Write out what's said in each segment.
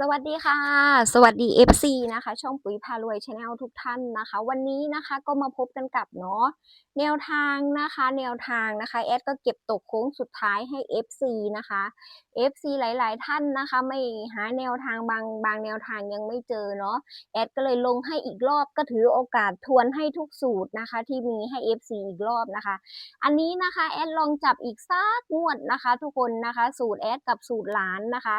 สวัสดีค่ะ สวัสดี FC นะคะ ช่องปุ๋ยพารวยชาแนลทุกท่านนะคะ วันนี้นะคะก็มาพบกันกับเนาะแนวทางนะคะ แนวทางนะคะแอดก็เก็บตกโค้งสุดท้ายให้ FC นะคะ FC หลาย ๆ ท่านนะคะ ไม่หาแนวทางบางบางแนวทางยังไม่เจอเนาะแอดก็เลยลงให้อีกรอบก็ถือโอกาสทวนให้ทุกสูตรนะคะ ที่มีให้ FC อีกรอบนะคะ อันนี้นะคะแอดลองจับอีกสักงวดนะคะ ทุกคนนะคะ สูตรแอดกับสูตรหลานนะคะ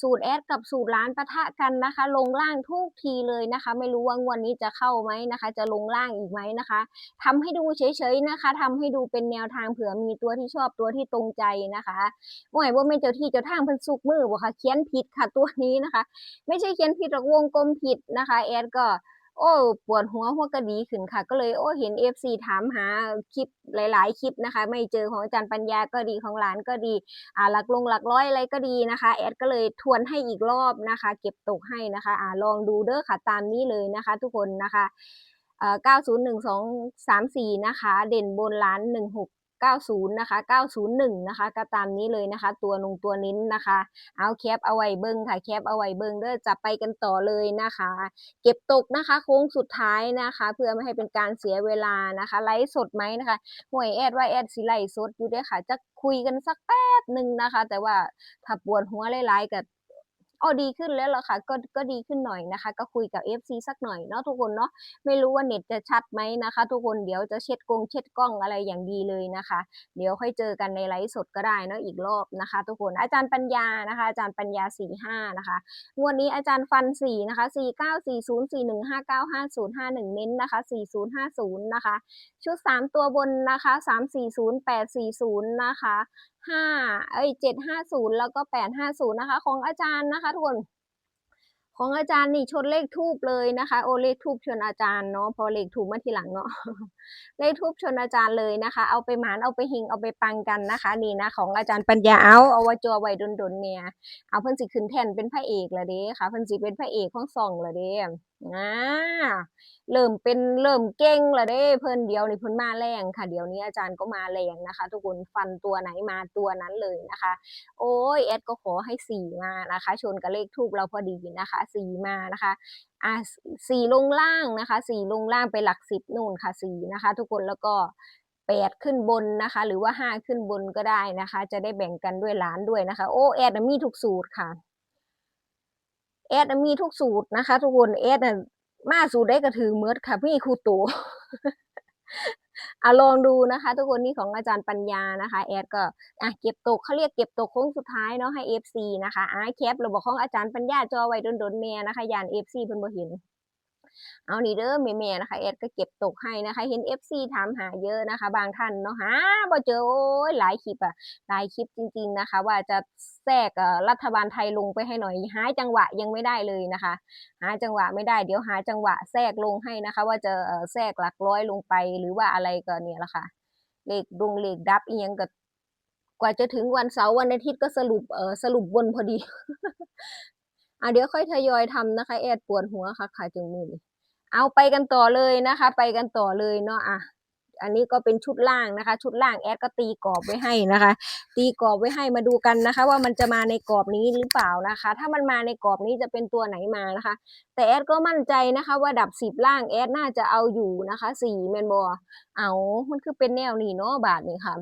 สูตรแอดกับสูตรร้านปะทะกันนะคะ ลงล่างทุกทีเลยนะคะ ไม่รู้ว่างวดนนี้จะเข้าไหมนะคะ จะลงล่างอีกไหมนะคะทำให้ดูเฉยๆนะคะทำให้ดูเป็นแนวทางเผื่อมีตัวที่ชอบตัวที่ตรงใจนะคะหวยว่าไม่เจ้าที่เจ้าทางเพิ่นสุกมือบ่ค่ะเขียนผิดค่ะตัวนี้นะคะ ไม่ใช่เขียนผิดหรอกวงกลมผิดนะคะแอดก็ โอ้ปวดหัวหัวกระดีขึ้นค่ะ ก็เลยโอ้เห็น FC ถามหาคลิปหลาย ๆ คลิปนะคะ ไม่เจอของอาจารย์ปัญญาก็ดีของหลานก็ดีอ่าหลักลงหลักร้อยอะไรก็ดีนะคะแอดก็เลยทวนให้อีกรอบนะคะ เก็บตกให้นะคะอ่าลองดูเด้อค่ะตามนี้เลยนะคะ ทุกคนนะคะเอ่อ901234 นะคะ เด่นบนล้าน 90 นะคะ 901 นะคะ ก็ตามนี้เลยนะคะ ตัวนงตัวนิ้นนะคะ เอาแคปเอาไว้เบิ้งค่ะ แคปเอาไว้เบิ้งเด้อจะไปกันต่อเลยนะคะ เก็บตกนะคะ โค้งสุดท้ายนะคะ เพื่อไม่ให้เป็นการเสียเวลานะคะ ไลฟ์สดไหมนะคะห่วยแอดว่าแอดสิไลฟ์สดอยู่ด้วยค่ะ จะคุยกันสักแป๊บหนึ่งนะคะ แต่ว่าถ้าปวดหัวหลายๆกับ อ๋อดีขึ้นแล้วเหรอคะก็ก็ดีขึ้นหน่อยนะคะ ก็คุยกับ FC สักหน่อยเนาะทุกคนเนาะไม่รู้ว่าเน็ตจะชัดไหมนะคะ ทุกคนเดี๋ยวจะเช็ดกงเช็ดกล้องอะไรอย่างดีเลยนะคะ เดี๋ยวค่อยเจอกันในไลฟ์สดก็ได้เนาะอีกรอบนะคะ ทุกคนอาจารย์ปัญญานะคะ อาจารย์ปัญญาสี่ห้านะคะงวดนี้อาจารย์ฟันสี่นะคะสี่เก้าสี่ศูนย์สี่หนึ่งห้าเก้าห้าศูนย์ห้าหนึ่งเน้นนะคะสี่ศูนย์ห้าศูนย์นะคะ ชุดสามตัวบนนะคะสามสี่ศูนย์แปดสี่ศูนย์นะคะ ห้าเอ้ยเจ็ดห้าศูนย์แล้วก็แปดห้าศูนย์นะคะ ของอาจารย์นะคะทุกคนของอาจารย์นี่ชนเลขทูบเลยนะคะ โอเลขทูบชนอาจารย์เนาะพอเลขทูบมาทีหลังเนาะเลขทูบชนอาจารย์เลยนะคะ เอาไปหมานเอาไปหิงเอาไปปังกันนะคะ นี่นะของอาจารย์ปัญญาเอาเอาว้จอไว้ดนๆเนี่ยเอาเพิ่นสิขึ้นแท่นเป็นพระเอกละเด้ค่ะเพิ่นสิเป็นพระเอกของซองละเด้ อ่าเริ่มเป็นเริ่มเก่งละเด้ เพิ่นเดียวในเพิ่นมาแรงค่ะ เดี๋ยวนี้อาจารย์ก็มาแรงนะคะ ทุกคนฟันตัวไหนมาตัวนั้นเลยนะคะ โอ้ยแอดก็ขอให้สี่มานะคะ ชนกับเลขทูบเราพอดีนะคะสี่มานะคะอ่าสี่ลงล่างนะคะสี่ลงล่างไปหลักสิบนู่นค่ะสี่นะคะ ทุกคนแล้วก็แปดขึ้นบนนะคะ หรือว่าห้าขึ้นบนก็ได้นะคะ จะได้แบ่งกันด้วยล้านด้วยนะคะ โอ้แอดมีทุกสูตรค่ะ แอดมีทุกสูตรนะคะ ทุกคนแอดน่ะมาสูตรได้กระถือเมิดค่ะพี่ครูตอะลองดูนะคะ ทุกคนนี่ของอาจารย์ปัญญานะคะ แอดก็อะเก็บตกเขาเรียกเก็บตกโค้งสุดท้ายเนาะให้เอฟซีนะคะอะแคประบบของอาจารย์ปัญญาจอไว้ดนๆเนี่ยนะคะยานเอฟซีเพิ่นบ่เห็น เอานี่เด้อแม่ๆนะคะแอดก็เก็บตกให้นะคะ เห็น FC ถามหาเยอะนะคะ บางท่านเนาะหาบ่เจอโอ้ยหลายคลิปอะหลายคลิปจริง ๆนะคะ ว่าจะแทรกเอ่อรัฐบาลไทยลงไปให้หน่อยหาจังหวะยังไม่ได้เลยนะคะ หาจังหวะไม่ได้เดี๋ยวหาจังหวะแทรกลงให้นะคะ ว่าจะแทรกหลักร้อยลงไปหรือว่าอะไรก็เนี่ยละค่ะเลขดงเลขดับอียังก็กว่าจะถึงวันเสาร์วันอาทิตย์ก็สรุปเออสรุปบนพอดี อะเดี๋ยวค่อยทยอยทำนะคะ แอดปวดหัวค่ะขาจึงมือนี่เอาไปกันต่อเลยนะคะ ไปกันต่อเลยเนาะอะอันนี้ก็เป็นชุดล่างนะคะ ชุดล่างแอดก็ตีกรอบไว้ให้นะคะ ตีกรอบไว้ให้มาดูกันนะคะ ว่ามันจะมาในกรอบนี้หรือเปล่านะคะ ถ้ามันมาในกรอบนี้จะเป็นตัวไหนมานะคะ แต่แอดก็มั่นใจนะคะว่าดับสิบล่างแอดน่าจะเอาอยู่นะคะสี่แมนบอเอามันคือเป็นแนวนี้เนาะบาทนี่ค่ะ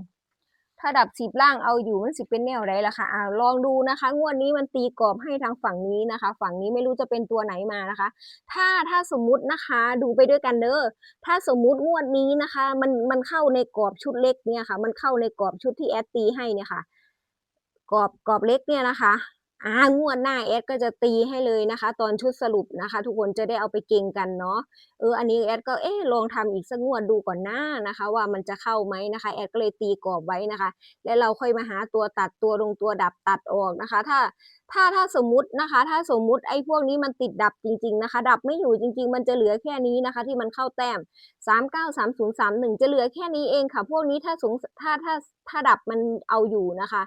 ถ้าดับสิบล่างเอาอยู่มันสิเป็นแนวไรล่ะคะอ่าลองดูนะคะ งวดนี้มันตีกรอบให้ทางฝั่งนี้นะคะ ฝั่งนี้ไม่รู้จะเป็นตัวไหนมานะคะ ถ้าถ้าสมมุตินะคะดูไปด้วยกันเด้อถ้าสมมุติงวดนี้นะคะ มันมันเข้าในกรอบชุดเล็กเนี่ยค่ะ มันเข้าในกรอบชุดที่แอดตีให้เนี่ยค่ะกรอบกรอบเล็กเนี่ยนะคะ อ่างวดหน้าแอดก็จะตีให้เลยนะคะ ตอนชุดสรุปนะคะ ทุกคนจะได้เอาไปเก่งกันเนาะเอออันนี้แอดก็เอ๊ลองทำอีกสักงวดดูก่อนหน้านะคะ ว่ามันจะเข้าไหมนะคะแอดก็เลยตีกรอบไว้นะคะ แล้วเราค่อยมาหาตัวตัดตัวลงตัวดับตัดออกนะคะ ถ้าถ้าถ้าสมมตินะคะ ถ้าสมมติไอ้พวกนี้มันติดดับจริง ๆนะคะ ดับไม่อยู่จริง ๆ มันจะเหลือแค่นี้นะคะ ที่มันเข้าแต้มสามเก้าสามศูนย์สามหนึ่งจะเหลือแค่นี้เองค่ะ พวกนี้ถ้าสงถ้าถ้าถ้าดับมันเอาอยู่นะคะ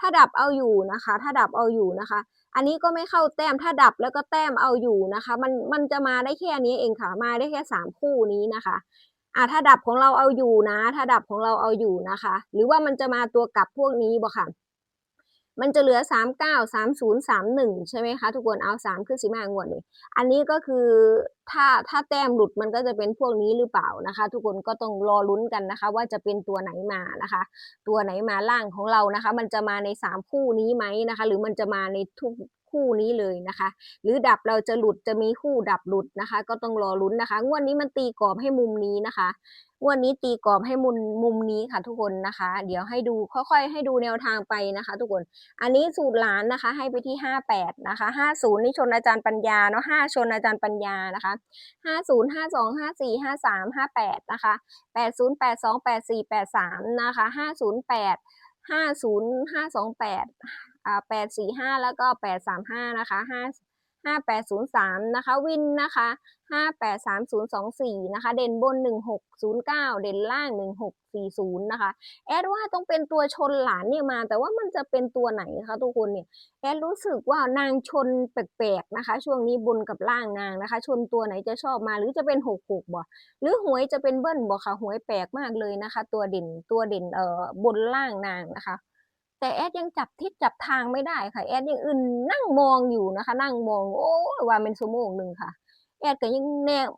ถ้าดับเอาอยู่นะคะ ถ้าดับเอาอยู่นะคะ อันนี้ก็ไม่เข้าแต้มถ้าดับแล้วก็แต้มเอาอยู่นะคะ มันมันจะมาได้แค่นี้เองค่ะ มาได้แค่สามคู่นี้นะคะอ่าถ้าดับของเราเอาอยู่นะ ถ้าดับของเราเอาอยู่นะคะ หรือว่ามันจะมาตัวกลับพวกนี้บ่ค่ะ มันจะเหลือ 39 30 31 ใช่ไหมคะ ทุกคนเอา3คือสิมางวดนี่อันนี้ก็คือถ้าถ้าแต้มหลุดมันก็จะเป็นพวกนี้หรือเปล่านะคะ ทุกคนก็ต้องรอลุ้นกันนะคะ ว่าจะเป็นตัวไหนมานะคะ ตัวไหนมาล่างของเรานะคะ มันจะมาใน 3 คู่นี้ไหมนะคะ หรือมันจะมาในทุกคู่นี้เลยนะคะ หรือดับเราจะหลุดจะมีคู่ดับหลุดนะคะ ก็ต้องรอลุ้นนะคะ งวดนี้มันตีกรอบให้มุมนี้นะคะ วดนี้ตีกรอบให้มุมมุมนี้ค่ะทุกคนนะคะ เดี๋ยวให้ดูค่อยๆ ให้ดูแนวทางไปนะคะ ทุกคน อันนี้สูตรหลานนะคะ ให้ไปที่ห้าแปดนะคะห้าศูนย์นี่ชนอาจารย์ปัญญาเนาะห้าชนอาจารย์ปัญญานะคะห้าศูนย์ห้าสองห้าสี่ห้าสามห้าแปดนะคะแปดศูนย์แปดสองแปดสี่แปดสามนะคะห้าศูนย์แปดห้าศูนย์ห้าสองแปดอ่าแปดสี่ห้าแล้วก็แปดสามห้านะคะห้าห้าแปดศูนย์สามนะคะ วินนะคะ ห้าแปดสามศูนย์สองสี่นะคะ เด่นบนหนึ่งหกศูนย์เก้าเด่นล่างหนึ่งหกสี่ศูนย์นะคะ แอดว่าต้องเป็นตัวชนหลานเนี่ยมา แต่ว่ามันจะเป็นตัวไหนคะทุกคนเนี่ย แอดรู้สึกว่านางชนแปลกๆนะคะ ช่วงนี้บนกับล่างนางนะคะ ชนตัวไหนจะชอบมาหรือจะเป็นหกหกบ่หรือหวยจะเป็นเบิ้ลบ่ค่ะหวยแปลกมากเลยนะคะ ตัวเด่นตัวเด่นเอ่อบนล่างนางนะคะแต่แอดยังจับทิศจับทางไม่ได้ค่ะ แอดยังอื่นนั่งมองอยู่นะคะ นั่งมอง โอ้ว่าเป็นชั่วโมงหนึ่งค่ะ แอดก็ยังแนว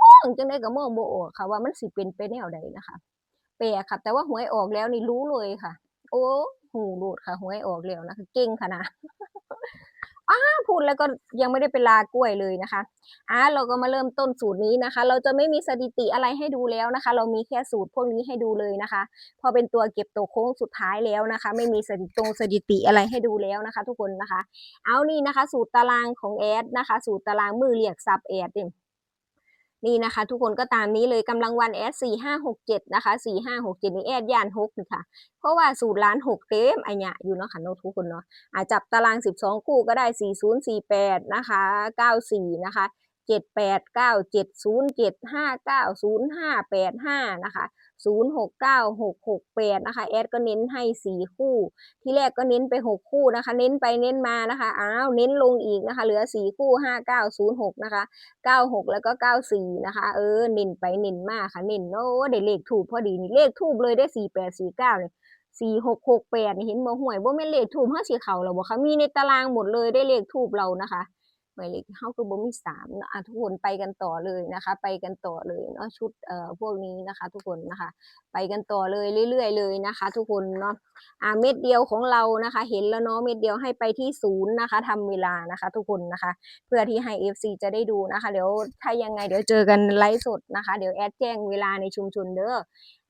มองจังได้ก็มองบ่ออกค่ะว่ามันสิเป็นไปแนวใดนะคะแปลค่ะ แต่ว่าหวยออกแล้วนี่รู้เลยค่ะ โอ้หูรูดค่ะหวยออกแล้วนะคะเก่งขนาด อ้าพูดแล้วก็ยังไม่ได้ไปลากล้วยเลยนะคะอ่าเราก็มาเริ่มต้นสูตรนี้นะคะ เราจะไม่มีสถิติอะไรให้ดูแล้วนะคะ เรามีแค่สูตรพวกนี้ให้ดูเลยนะคะ พอเป็นตัวเก็บตัวโค้งสุดท้ายแล้วนะคะ ไม่มีสถิติตรงสถิติอะไรให้ดูแล้วนะคะ ทุกคนนะคะ เอานี่นะคะ สูตรตารางของแอดนะคะ สูตรตารางมือเรียกซับแอดเนี่ย นี่นะคะ ทุกคนก็ตามนี้เลยกำลังวันแอดสี่ห้าหกเจ็ดนะคะสี่ห้าหกเจ็ดนี่แอดย่านหกนี่ค่ะ เพราะว่าสูตรล้านหกเต็มไอเนี่ยอยู่เนาะค่ะเนาะทุกคนเนาะอาจับตารางสิบสองคู่ก็ได้สี่ศูนย์สี่แปดนะคะเก้าสี่นะคะเจ็ดแปดเก้าเจ็ดศูนย์เจ็ดห้าเก้าศูนย์ห้าแปดห้านะคะ ศูนย์หกเก้าหกหกแปดนะคะแอดก็เน้นให้สี่คู่ ที่แรกก็เน้นไปหกคู่นะคะ เน้นไปเน้นมานะคะอ้าวเน้นลงอีกนะคะ เหลือสี่คู่ห้าเก้าศูนย์หกนะคะเก้าหกแล้วก็เก้าสี่นะคะ เออเน้นไปเน้นมาค่ะเน้นโอ้ได้เลขถูกพอดีนี่เลขถูกเลยได้สี่แปดสี่เก้าเนี่ยสี่หกหกแปดเห็นบ่ห่วยบ่แม่นเลขทูบเฮาสิเข้าแล้วบ่คะมีในตารางหมดเลยได้เลขทูบเรานะคะ หมายเลขเฮาคือบ่มีสามเนาะทุกคนไปกันต่อเลยนะคะ ไปกันต่อเลยเนาะชุดเอ่อพวกนี้นะคะ ทุกคนนะคะ ไปกันต่อเลยเรื่อยๆเลยนะคะ ทุกคนเนาะอ่าเม็ดเดียวของเรานะคะ เห็นแล้วเนาะเม็ดเดียวให้ไปที่ศูนย์นะคะทำเวลานะคะ ทุกคนนะคะ เพื่อที่ให้ FC จะได้ดูนะคะเดี๋ยวถ้ายังไงเดี๋ยวเจอกันไลฟ์สดนะคะ เดี๋ยวแอดแจ้งเวลาในชุมชนเด้อ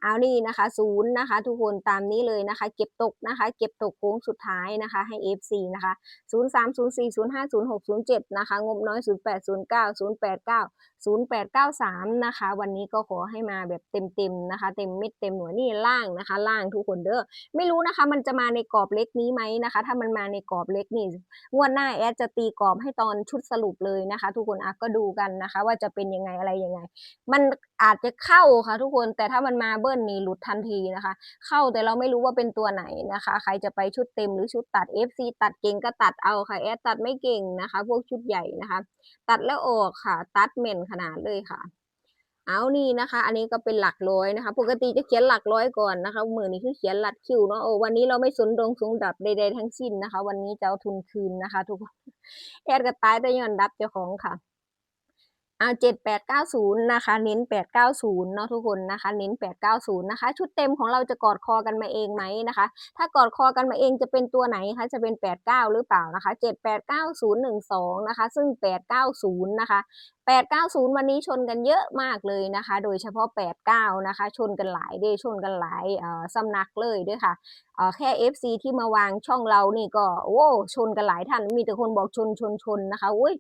เอานี่นะคะศูนย์นะคะ ทุกคนตามนี้เลยนะคะ เก็บตกนะคะ เก็บตกโค้งสุดท้ายนะคะ ให้ FC นะคะ 0 3 0 4 0 5 0 6 0 7 นะคะ งบน้อย 0 8 0 9 0 8 9 0 8 9 3 นะคะ วันนี้ก็ขอให้มาแบบเต็มๆนะคะ เต็มเม็ดเต็มหน่วยนี่ล่างนะคะ ล่างทุกคนเด้อไม่รู้นะคะ มันจะมาในกรอบเล็กนี้ไหมนะคะ ถ้ามันมาในกรอบเล็กนี่งวดหน้าแอดจะตีกรอบให้ตอนชุดสรุปเลยนะคะ ทุกคนอะก็ดูกันนะคะ ว่าจะเป็นยังไงอะไรยังไง มันอาจจะเข้าค่ะ ทุกคนแต่ถ้ามันมาเบิ้ลนี่หลุดทันทีนะคะ เข้าแต่เราไม่รู้ว่าเป็นตัวไหนนะคะ ใครจะไปชุดเต็มหรือชุดตัด FC ตัดเก่งก็ตัดเอาค่ะแอดตัดไม่เก่งนะคะ พวกชุดใหญ่นะคะ ตัดแล้วออกค่ะ ตัดเหม็นขนาดเลยค่ะเอานี่นะคะ อันนี้ก็เป็นหลักร้อยนะคะ ปกติจะเขียนหลักร้อยก่อนนะคะ มือนี้คือเขียนหลัดคิวเนาะ โอ้ วันนี้เราไม่สนดงสงดับใดๆทั้งสิ้นนะคะ วันนี้จะเอาทุนคืนนะคะ ทุกคนแอดก็ตายแต่ย้อนดับเจ้าของค่ะ เอาเจ็ดแปดเก้าศูนย์นะคะ เน้นแปดเก้าศูนย์เนาะทุกคนนะคะ เน้นแปดเก้าศูนย์นะคะ ชุดเต็มของเราจะกอดคอกันมาเองไหมนะคะ ถ้ากอดคอกันมาเองจะเป็นตัวไหนคะจะเป็นแปดเก้าหรือเปล่านะคะเจ็ดแปดเก้าศูนย์หนึ่งสองนะคะ ซึ่งแปดเก้าศูนย์นะคะแปดเก้าศูนย์วันนี้ชนกันเยอะมากเลยนะคะ โดยเฉพาะแปดเก้านะคะ ชนกันหลายเด้ชนกันหลายเอ่อสำนักเลยด้วยค่ะเอ่อแค่ FC ที่มาวางช่องเรานี่ก็โอ้ชนกันหลายท่านมีแต่คนบอกชนชนชนนะคะอุ้ย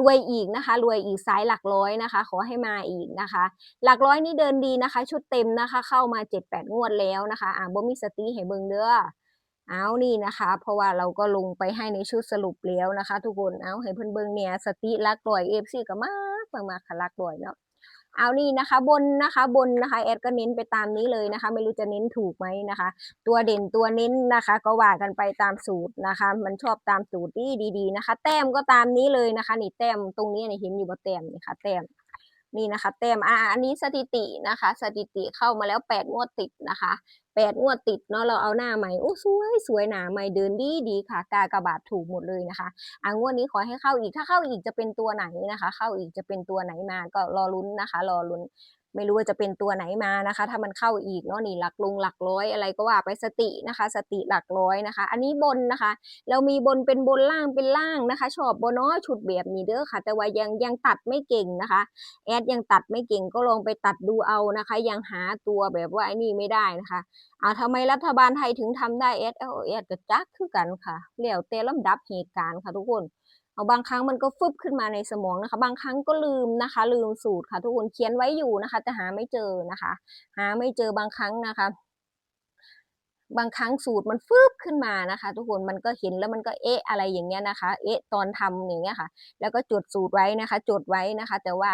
รวยอีกนะคะ รวยอีกสายหลักร้อยนะคะ ขอให้มาอีกนะคะ หลักร้อยนี่เดินดีนะคะ ชุดเต็มนะคะ เข้ามาเจ็ดแปดงวดแล้วนะคะอ่าบ่มีสติให้เบิ่งเด้อเอานี่นะคะ เพราะว่าเราก็ลงไปให้ในชุดสรุปแล้วนะคะ ทุกคนเอาให้เพิ่นเบิ่งเนี่ยสติหลักร้อยเอฟซีก็มากมากมากค่ะหลักร้อยเนาะ เอานี่นะคะบนนะคะบนนะคะแอดก็เน้นไปตามนี้เลยนะคะ ไม่รู้จะเน้นถูกไหมนะคะ ตัวเด่นตัวเน้นนะคะ ก็ว่ากันไปตามสูตรนะคะ มันชอบตามสูตรดีดีๆนะคะ แต้มก็ตามนี้เลยนะคะ นี่แต้มตรงนี้เนี่ยเห็นอยู่บ่แต้มนี่ค่ะแต้ม นี่นะคะแต้มอ่าอันนี้สถิตินะคะ สถิติเข้ามาแล้วแปดงวดติดนะคะแปดงวดติดเนาะเราเอาหน้าใหม่โอ้สวยสวยหนาใหม่เดินดีดีค่ะ กากระบาดถูกหมดเลยนะคะอ่างวดนี้ขอให้เข้าอีกถ้าเข้าอีกจะเป็นตัวไหนนะคะ เข้าอีกจะเป็นตัวไหนมาก็รอลุ้นนะคะ รอลุ้น ไม่รู้ว่าจะเป็นตัวไหนมานะคะ ถ้ามันเข้าอีกเนาะนี่หลักลงหลักร้อยอะไรก็ว่าไปสตินะคะ สติหลักร้อยนะคะ อันนี้บนนะคะ เรามีบนเป็นบนล่างเป็นล่างนะคะ ชอบบนน้อยชุดแบบนี้เด้อค่ะ แต่ว่ายังยังตัดไม่เก่งนะคะ แอดยังตัดไม่เก่งก็ลองไปตัดดูเอานะคะ ยังหาตัวแบบว่าไอ้นี่ไม่ได้นะคะอ่าทำไมรัฐบาลไทยถึงทำได้แอดเออแอดก็จักคือกันค่ะแล้วแต่ลำดับเหตุการณ์ค่ะทุกคน เอาบางครั้งมันก็ฟึบขึ้นมาในสมองนะคะ บางครั้งก็ลืมนะคะ ลืมสูตรค่ะ ทุกคนเขียนไว้อยู่นะคะ แต่หาไม่เจอนะคะ หาไม่เจอบางครั้งนะคะ บางครั้งสูตรมันฟึบขึ้นมานะคะ ทุกคนมันก็เห็นแล้วมันก็เอ๊ะอะไรอย่างเงี้ยนะคะ เอ๊ะตอนทำอย่างเงี้ยค่ะ แล้วก็จดสูตรไว้นะคะ จดไว้นะคะ แต่ว่า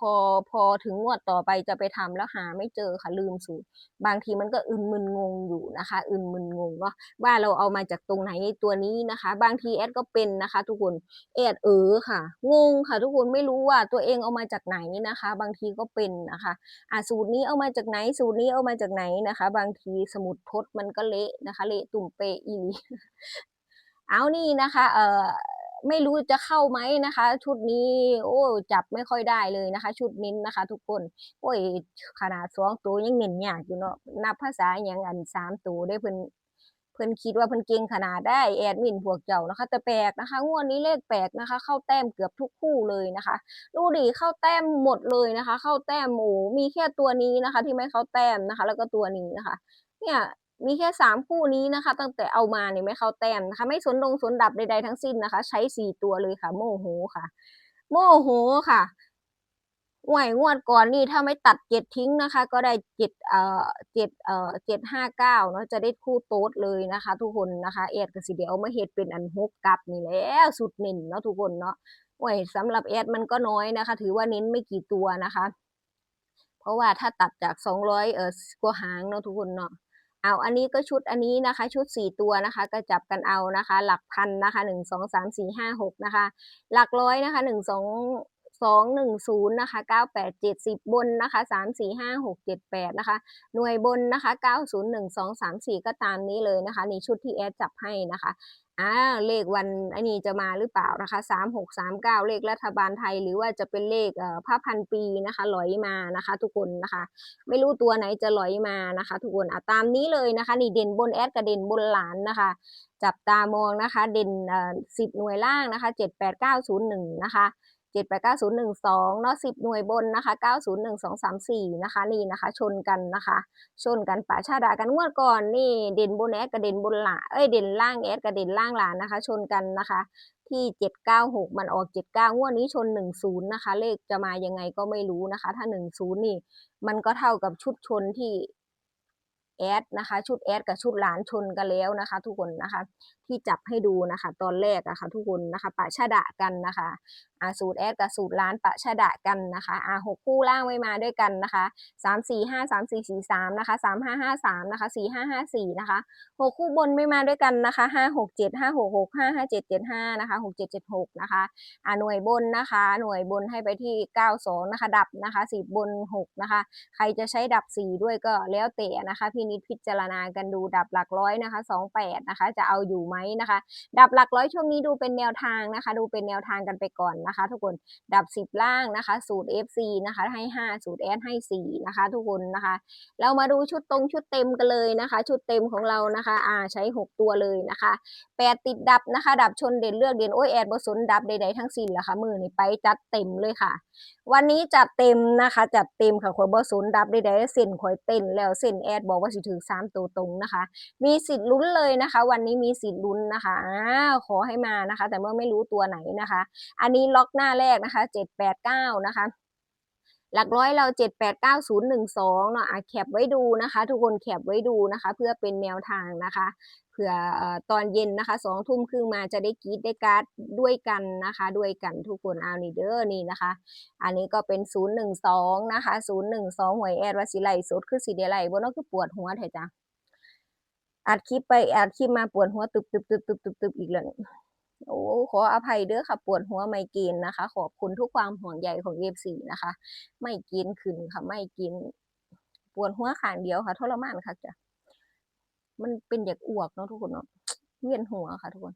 พอพอถึงงวดต่อไปจะไปทำแล้วหาไม่เจอค่ะลืมสูตร บางทีมันก็อึนมึนงงอยู่นะคะ อึนมึนงงเนาว่าเราเอามาจากตรงไหนตัวนี้นะคะ บางทีแอดก็เป็นนะคะ ทุกคนแอดเออค่ะ งงค่ะ ทุกคนไม่รู้ว่าตัวเองเอามาจากไหนนะคะ บางทีก็เป็นนะคะอะสูตรนี้เอามาจากไหนสูตรนี้เอามาจากไหนนะคะ บางทีสมุดพจน์มันก็เละนะคะ เละตุ่มเปะอีหลีเอานี่นะคะ เอ่อ ไม่รู้จะเข้าไหมนะคะ ชุดนี้ โอ้จับไม่ค่อยได้เลยนะคะ ชุดนิ้นนะคะ ทุกคน โอ้ยขนาดสองตัวยังเน้นยากอยู่เนาะนับภาษาอย่างอันสามตัวได้เพิ่นเพิ่นคิดว่าเพิ่นเก่งขนาดได้แอดมินพวกเจ้านะคะ แต่แปลกนะคะงวดนี้เลขแปลกนะคะ เข้าแต้มเกือบทุกคู่เลยนะคะดูดิเข้าแต้มหมดเลยนะคะ เข้าแต้มหมูมีแค่ตัวนี้นะคะ ที่ไม่เข้าแต้มนะคะ แล้วก็ตัวนี้นะคะ เนี่ย มีแค่สามคู่นี้นะคะ ตั้งแต่เอามาเนี่ยไม่เข้าแต้มนะคะ ไม่สนลงสนดับใดๆทั้งสิ้นนะคะ ใช้สี่ตัวเลยค่ะ โมโหค่ะ โมโหค่ะหวยงวดก่อนนี่ถ้าไม่ตัดเจ็ดทิ้งนะคะ ก็ได้เจ็ดเอ่อเจ็ดเอ่อเจ็ดห้าเก้าเนาะจะได้คู่โต๊ดเลยนะคะ ทุกคนนะคะแอดก็สิเดียวมาเฮ็ดเป็นอันฮกกลับนี่แล้วสุดเน้นเนาะทุกคนเนาะหวยสำหรับแอดมันก็น้อยนะคะ ถือว่าเน้นไม่กี่ตัวนะคะ เพราะว่าถ้าตัดจากสองร้อยเอ่อกว่าหางเนาะทุกคนเนาะ เอาอันนี้ก็ชุดอันนี้นะคะ ชุดสี่ตัวนะคะก็จับกันเอานะคะ หลักพันนะคะหนึ่งสองสามสี่ห้าหกนะคะ หลักร้อยนะคะหนึ่ สองหนึ่งศูนย์นะคะเก้าแปดเจ็ดสิบบนนะคะสามสี่ห้าหกเจ็ดแปดนะคะหน่วยบนนะคะเก้าศูนย์หนึ่งสองสามสี่ก็ตามนี้เลยนะคะนี่ชุดที่แอดจับให้นะคะอ่าเลขวันอันนี้จะมาหรือเปล่านะคะสามหกสามเก้าเลขรัฐบาลไทย หรือว่าจะเป็นเลขเอ่อพระพันปีนะคะลอยมานะคะ ทุกคนนะคะ ไม่รู้ตัวไหนจะลอยมานะคะ ทุกคนอะตามนี้เลยนะคะ นี่เด่นบนแอดกับเด่นบนหลานนะคะจับตามองนะคะ เด่นเอ่อสิบหน่วยล่างนะคะเจ็ดแปดเก้าศูนย์หนึ่งนะคะ เจ็ดแปดเก้าศูนย์หนึ่งสองเนาะสิบหน่วยบนนะคะเก้าศูนย์หนึ่งสองสามสี่นะคะนี่นะคะ ชนกันนะคะ ชนกันป่าชาดากันงวดก่อนนี่เด่นบนแอดกับเด่นบนหลานเอ้ยเด่นล่างแอดกับเด่นล่างหลานนะคะ ชนกันนะคะที่เจ็ดเก้าหกมันออกเจ็ดเก้างวดนี้ชนหนึ่งศูนย์นะคะ เลขจะมายังไงก็ไม่รู้นะคะ ถ้าหนึ่งศูนย์นี่ มันก็เท่ากับชุดชนที่แอดนะคะ ชุดแอดกับชุดหลานชนกันแล้วนะคะ ทุกคนนะคะ ที่จับให้ดูนะคะ ตอนแรกอะคะ่ะ ทุกคนนะคะปะชะดะกันนะคะ อาสูตรแอดกับสูตรล้านปะชะดะกันนะคะอาหกคู่ล่างไว้มาด้วยกันนะคะสามสี่ห้าสามสี่สี่สามนะคะสามห้าห้าสามนะคะสี่ห้าห้าสี่นะคะหกคู่บนไม่มาด้วยกันนะคะห้าหกเจ็ดห้าหกหกห้าห้าเจ็ดเจ็ดห้านะคะหกเจ็ดเจ็ดหกนะคะอ่าหน่วยบนนะคะ หน่วยบนให้ไปที่เก้าสองนะคะ ดับนะคะสิบบนหกนะคะ ใครจะใช้ดับสี่ด้วยก็แล้วแต่นะคะพี่นิดพิจารณากันดูดับหลักร้อยนะคะสองแปดนะคะ จะเอาอยู่ไหมนะคะ ดับหลักร้อยช่วงนี้ดูเป็นแนวทางนะคะ ดูเป็นแนวทางกันไปก่อนนะะคะ ทุกคนดับสิบล่างนะคะ สูตร FC นะคะ ให้ห้าสูตรแอดให้สี่นะคะ ทุกคนนะคะ เรามาดูชุดตรงชุดเต็มกันเลยนะคะ ชุดเต็มของเรานะคะอ่าใช้หกตัวเลยนะคะแปดติดดับนะคะ ดับชนเด่นเลือกเด่นโอ้ยแอดบสนดับใดๆทั้งสิ้นละคะมือนี่ไปจัดเต็มเลยค่ะ วันนี้จัดเต็มนะคะ จัดเต็มค่ะข่อยบสนดับใดๆเส้นขอยเต้นแล้วเส้นแอดบอกว่าสิถือสามตัวตรงนะคะ มีสิทธิ์ลุ้นเลยนะคะ วันนี้มีสิทธิ์ลุ้นนะคะอ้าขอให้มานะคะ แต่เมื่อไม่รู้ตัวไหนนะคะ อันนี้ล็อก็อกหน้าแรกนะคะเจ็ดแปดเก้านะคะ หลักร้อยเราเจ็ดแปดเก้าศูนย์หนึ่งสองเนาะอะแคปไว้ดูนะคะ ทุกคนแคปไว้ดูนะคะ เพื่อเป็นแนวทางนะคะเผื่อตอนเย็นนะคะสองทุ่มครึ่งมาจะได้กีดได้การ์ดด้วยกันนะคะ ด้วยกันทุกคนเอานี่เด้อนี่นะคะ อันนี้ก็เป็นศูนย์หนึ่งสองนะคะศูนย์หนึ่งสองหวยแอดวสิไลสดคือสีเดไลบนนั้นคือปวดหัวแท้จ้ะอัดคลิปไปอัดคลิปมาปวดหัวตึบตึบตึบตึบตึบตึบอีกแล้ว โอ้ขออภัยเด้อค่ะปวดหัวไมเกรนนะคะ ขอบคุณทุกความห่วงใยของ FC นะคะ ไม่กินขึ้นค่ะไม่กิน ปวดหัวขางเดียวค่ะทรมานค่ะจ้ะมันเป็นอยากอ้วกเนาะทุกคนเนาะเวียนหัวค่ะทุกคน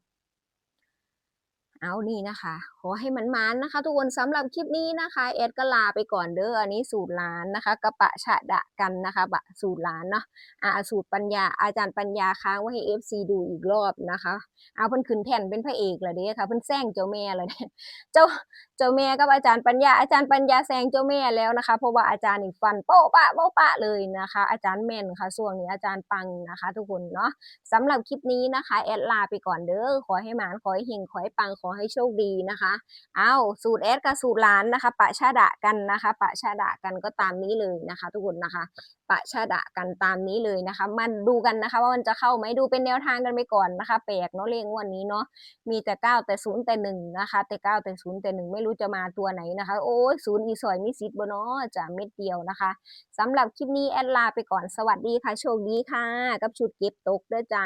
เอานี่นะคะ ขอให้มันมันนะคะ ทุกคนสำหรับคลิปนี้นะคะแอดก็ลาไปก่อนเด้ออันนี้สูตรล้านนะคะกระปะฉะดะกันนะคะบะสูตรล้านเนาะอ่าสูตรปัญญาอาจารย์ปัญญาค้างไว้ให้ FC ดูอีกรอบนะคะเอาเพิ่นขึ้นแท่นเป็นพระเอกเลยเด้ค่ะเพิ่นแซงเจ้าแม่เลยเด้เจ้าเจ้าแม่กับอาจารย์ปัญญาอาจารย์ปัญญาแซงเจ้าแม่แล้วนะคะ เพราะว่าอาจารย์นี่ฟันโป๊ะปะโป๊ะปะเลยนะคะ อาจารย์แม่นค่ะช่วงนี้อาจารย์ปังนะคะ ทุกคนเนาะสำหรับคลิปนี้นะคะแอดลาไปก่อนเด้อขอให้หมานขอให้เฮงขอให้ปังขอให้โชคดีนะคะเอาสูตรแอดกับสูตรหลานนะคะ ปะชาดะกันนะคะ ปะชาดะกันก็ตามนี้เลยนะคะ ทุกคนนะคะ ปะชาดะกันตามนี้เลยนะคะ มันดูกันนะคะ ว่ามันจะเข้าไหมดูเป็นแนวทางกันไปก่อนนะคะ แปลกเนาะเลขงวันนี้เนาะมีแต่เก้าแต่ศูนย์แต่หนึ่งนะคะ แต่เก้าแต่ศูนย์แต่หนึ่งไม่รู้จะมาตัวไหนนะคะ โอ้ยศูนย์อีสอยมีสิทธิ์บ่เนาะจะเม็ดเดียวนะคะสำหรับคลิปนี้แอดลาไปก่อนสวัสดีค่ะโชคดีค่ะ กับชุดเก็บตกด้อจ้า